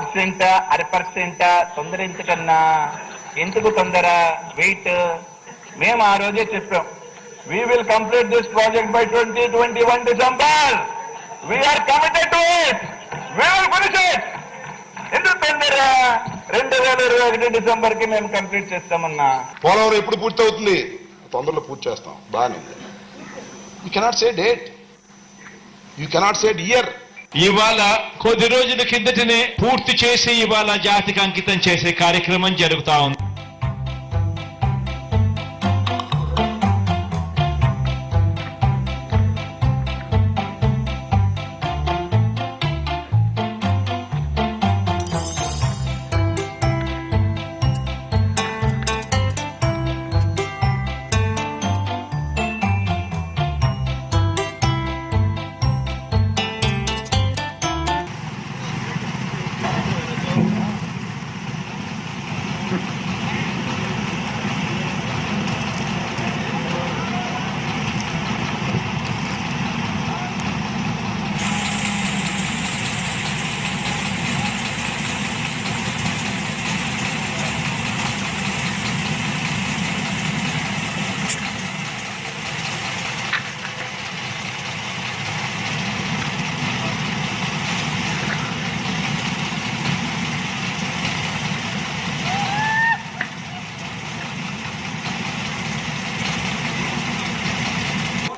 Percent అర percent తొందర ఎందుకన్నా ఎందుకు తొందర? వెయిట్ మేము ఆ రోజే చెప్పాం. We will complete this project by twenty twenty one December we are committed to it will finish it ఎందుకు తొందర? రెండు వేల ఇరవై ఒకటి డిసెంబర్కి మేము కంప్లీట్ చేస్తామన్నా? పోలవరం ఎప్పుడు పూర్తి అవుతుంది తొందరలో పూర్తి చేస్తాం. బాగానే you cannot say date you cannot say year ఇవాళ కొద్ది రోజుల కిందటనే పూర్తి చేసి ఇవాళ జాతికి అంకితం చేసే కార్యక్రమం జరుగుతా ఉంది.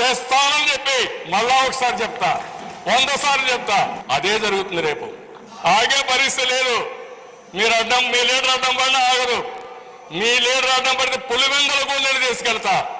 తెస్తానని చెప్పి మళ్ళా ఒకసారి చెప్తా. వంద సార్లు చెప్తా. అదే జరుగుతుంది రేపు. ఆగే పరిస్థితి లేదు. మీరు అడ్డం మీ లీడర్ అడ్డం పడినా ఆగదు. మీ లీడర్ అడ్డం పడితే పులివెందల గుండెని తీసుకెళ్తా.